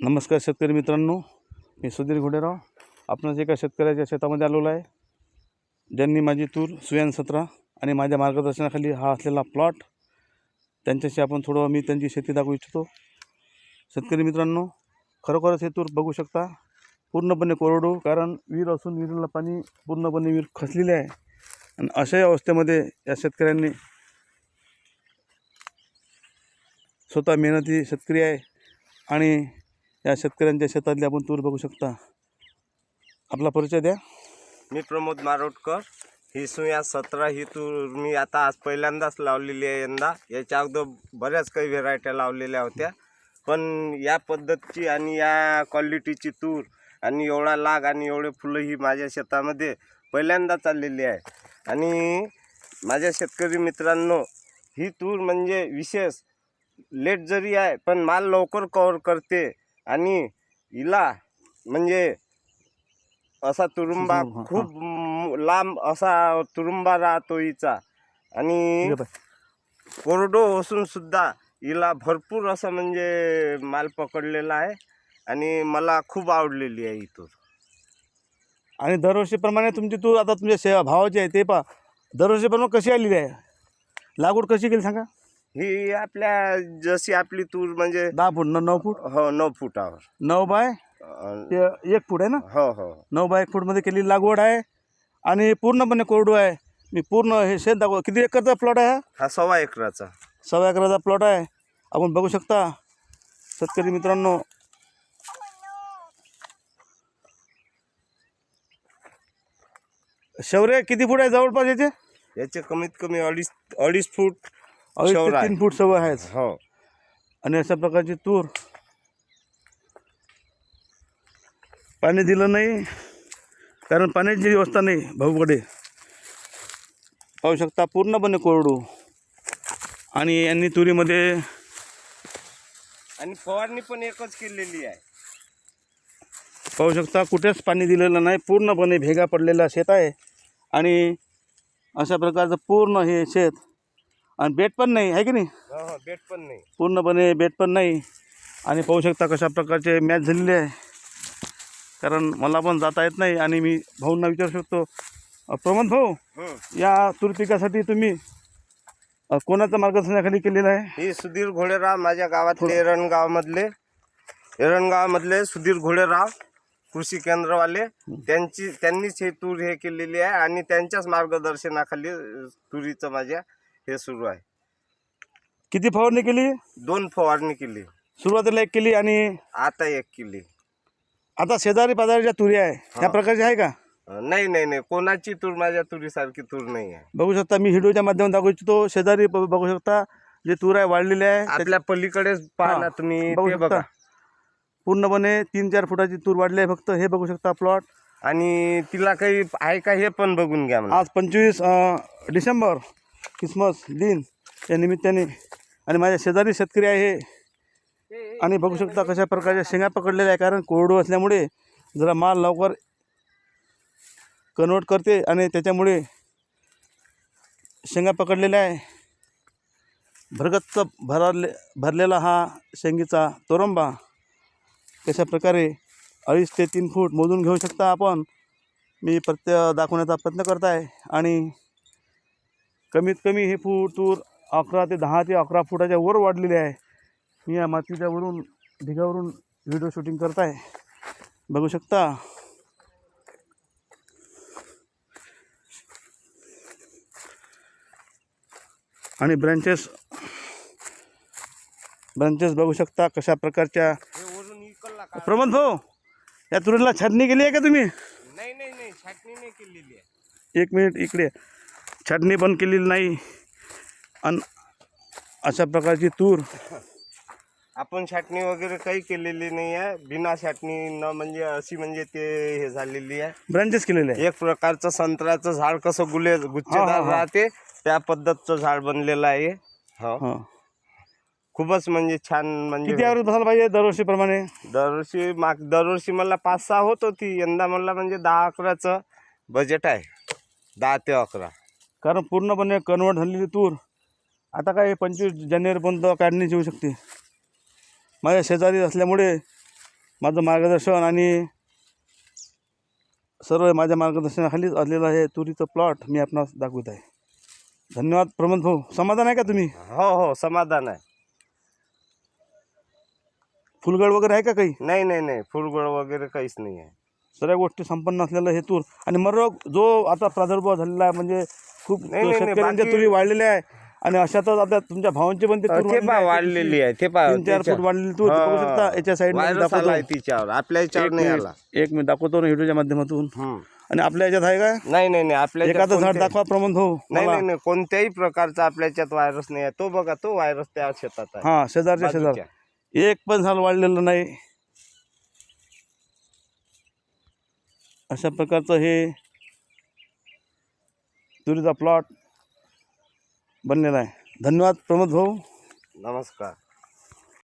नमस्कार शेतकरी मित्रांनो मी सुधीर घोडेराव. आपणास एका शेतकऱ्याच्या शेतामध्ये आलेलो आहे ज्यांनी माझी तूर सुयान सतरा आणि माझ्या मार्गदर्शनाखाली हा असलेला प्लॉट त्यांच्याशी आपण थोडं मी त्यांची शेती दाखवू इच्छितो. शेतकरी मित्रांनो खरोखरच हे तूर बघू शकता. पूर्णपणे कोरडू कारण विहीर असून विहिरीला पाणी पूर्णपणे विहीर खचलेली आहे. आणि अशाही अवस्थेमध्ये या शेतकऱ्यांनी स्वतः मेहनती शेतकरी आहे. आणि या शेतकऱ्यांच्या शेतातली आपण तूर बघू शकता. आपला परिचय द्या. मी प्रमोद मारोटकर. ही सुया सतरा ही तूर मी आता आज पहिल्यांदाच लावलेली आहे यंदा. याच्या अगोदर बऱ्याच काही व्हेरायट्या लावलेल्या होत्या. पण या पद्धतीची आणि या क्वालिटीची तूर आणि एवढा लाग आणि एवढे फुलं ही माझ्या शेतामध्ये पहिल्यांदा चाललेली आहे. आणि माझ्या शेतकरी मित्रांनो ही तूर म्हणजे विशेष लेट जरी आहे पण माल लवकर कवर करते. आणि हिला म्हणजे असा तुरुंबा. खूप लांब असा तुरुंबा राहतो हिचा आणि. कोरडो असून सुद्धा हिला भरपूर असं म्हणजे माल पकडलेला आहे आणि मला खूप आवडलेली आहे तूर आणि दरवर्षीप्रमाणे तुमची तूर आता तुमच्या शे भावाची आहे ते पहा. दरवर्षीप्रमाणे कशी आलेली आहे? लागवड कशी केली सांगा? ही आपल्या जशी आपली तूर म्हणजे दहा फूट न नऊ फूट? हो नऊ फुटावर. नऊ बाय अं, ते एक फूट आहे ना? हो हो. नऊ बाय एक फूटमध्ये केलेली लागवड आहे आणि पूर्णपणे कोरडू आहे. मी पूर्ण हे शेत दाखव किती एकरचा प्लॉट आहे हा? हा सव्वा एकराचा. सव्वा एकराचा प्लॉट आहे. आपण बघू शकता शेतकरी मित्रांनो. शौर्य किती फूट आहे जवळपास याचे? याचे कमीत कमी अडीच अडीच फूट. आहे. तीन फूट सवय आहेच. हो. आणि अशा प्रकारची तूर. पाणी दिलं नाही कारण पाण्याची व्यवस्था नाही भाऊकडे. पाहू शकता पूर्णपणे कोरडू. आणि यांनी तुरीमध्ये आणि फवारणी पण एकच केलेली आहे. पाहू शकता कुठेच पाणी दिलेलं नाही पूर्णपणे भेगा पडलेला शेत आहे. आणि अशा प्रकारचं पूर्ण हे शेत आणि बेट पण नाही आहे की नाही? हो हो बेट पण नाही. पूर्णपणे बेट पण नाही. आणि पाहू शकता कशा प्रकारचे मॅच झालेले आहे. कारण मला पण जाता येत नाही आणि मी भाऊंना विचारू शकतो. प्रमोद भाऊ हं. या तूर पिकासाठी तुम्ही अ, कोणाच्या मार्गदर्शनाखाली केलेलं आहे? ही सुधीर घोडेराव माझ्या गावातले एरणगावमधले एरणगावमधले सुधीर घोडेराव कृषी केंद्रवाले. त्यांची त्यांनीच हे तूर हे केलेली आहे आणि त्यांच्याच मार्गदर्शनाखाली तुरीचं माझ्या हे सुरू आहे. किती फवारणी केली? दोन फवारणी केली. सुरुवातीला एक केली आणि आता एक केली. आता शेजारी पाजारी तुरी आहे ह्या. प्रकारची आहे का? नाही नाही नाही. कोणाची तूर माझ्या तुरीसारखी तूर नाही आहे. बघू शकता मी व्हिडिओच्या माध्यमातून दाखवू इच्छितो. शेजारी ब- बघू शकता जे तूर आहे वाढलेले आहे. त्याच्या- आपल्या पलीकडेच पहा ना तुम्ही बघू ते शकता. बघा. पूर्णपणे तीन चार फुटाची तूर वाढली आहे फक्त. हे बघू शकता प्लॉट आणि तिला काही आहे का हे पण बघून घ्या आज पंचवीस डिसेंबर. ख्रिसमस दिन या निमित्ताने आणि माझ्या शेजारी शेतकरी आहे. आणि बघू शकता कशा प्रकारच्या शेंगा पकडलेल्या आहे कारण कोरडू असल्यामुळे जरा माल लवकर कन्वर्ट करते आणि त्याच्यामुळे शेंगा पकडलेल्या आहे. भरगच्च भरले भरलेला हा शेंगीचा तोरंबा कशा प्रकारे अडीच ते तीन फूट मोजून घेऊ शकता आपण मी प्रत्य दाखवण्याचा प्रयत्न करत आहे. आणि कमीत कमी हे फूट तूर अकरा ते दहा ते अकरा फुटाच्या वर वाढलेले आहे. मी या मातीच्या वरून ढिगावरून व्हिडिओ शूटिंग करत आहे बघू शकता. आणि ब्रँचेस ब्रँचेस बघू शकता कशा प्रकारच्या. हे प्रमोद भाऊ या तुरीला छाटणी केली आहे का तुम्ही? नाही नाही नाही छाटणी नाही केलेली आहे. एक मिनिट इकडे छाटणी पण केलेली नाही. आणि अशा प्रकारची तूर. आपण छाटणी वगैरे काही केलेली नाही आहे. बिना छाटणी न म्हणजे अशी म्हणजे ते हे झालेली आहे. ब्रँचेस केलेले आहे. एक प्रकारचं संत्र्याचं झाड कसं गुले गुच्छेदार. राहते त्या पद्धतचं झाड बनलेलं आहे. हो. हां. खूपच म्हणजे छान किती म्हणजे ॲव्हरेज बसायला पाहिजे दरवर्षीप्रमाणे? दरवर्षी माग दरवर्षी मला पाच सहा होत होती. यंदा मला म्हणजे दहा अकराचं बजेट आहे. दहा ते अकरा. कारण पूर्णपणे कन्वर्ट झालेली तूर आता काय पंचवीस जानेवारीपर्यंत काढणीची होऊ शकते. माझ्या शेजारी असल्यामुळे माझं मार्गदर्शन आणि सर्व माझ्या मार्गदर्शनाखालीच असलेलं हे तुरीचं प्लॉट मी आपणास दाखवत आहे. धन्यवाद प्रमोद भाऊ. समाधान आहे का तुम्ही? हो हो समाधान आहे. फुलगड वगैरे आहे का काही? नाही नाही नाही फुलगोळ वगैरे काहीच नाही आहे. सर्व गोष्टी संपन्न असलेलं हे तूर. आणि मर जो आता प्रादुर्भाव झालेला आहे म्हणजे खूप नाही, नाही, शेतकऱ्यांच्या बाकी- तुरी वाढलेल्या आहे आणि अशातच आता तुमच्या भावांची पण ते तूर ते पा वाढलेली आहे. वाढलेली ते पा तीन चार फूट वाढलेली तूर बघू शकता याच्या साईडने दाखवतो तिच्यावर आपल्या याच्यावर एक नाही मिनिट आला एक मिनिट दाखवतो ना व्हिडिओच्या माध्यमातून हम्म. आणि आपल्या याच्यात आहे का नाही नाही नाही आपल्या याच्यात एखादं झाड कोणत्या- दाखवा प्रमोद भाऊ नाही मला. नाही नाही कोणत्याही प्रकारचा आपल्या याच्यात व्हायरस नाही आहे तो बघा तो व्हायरस त्या शेतात आहे हा शेजारच्या शेजार बाजूच्या. एक पण झाड वाढलेलं नाही अशा प्रकारचं हे तुरीचा प्लॉट बनलेला आहे. धन्यवाद प्रमोद भाऊ. नमस्कार.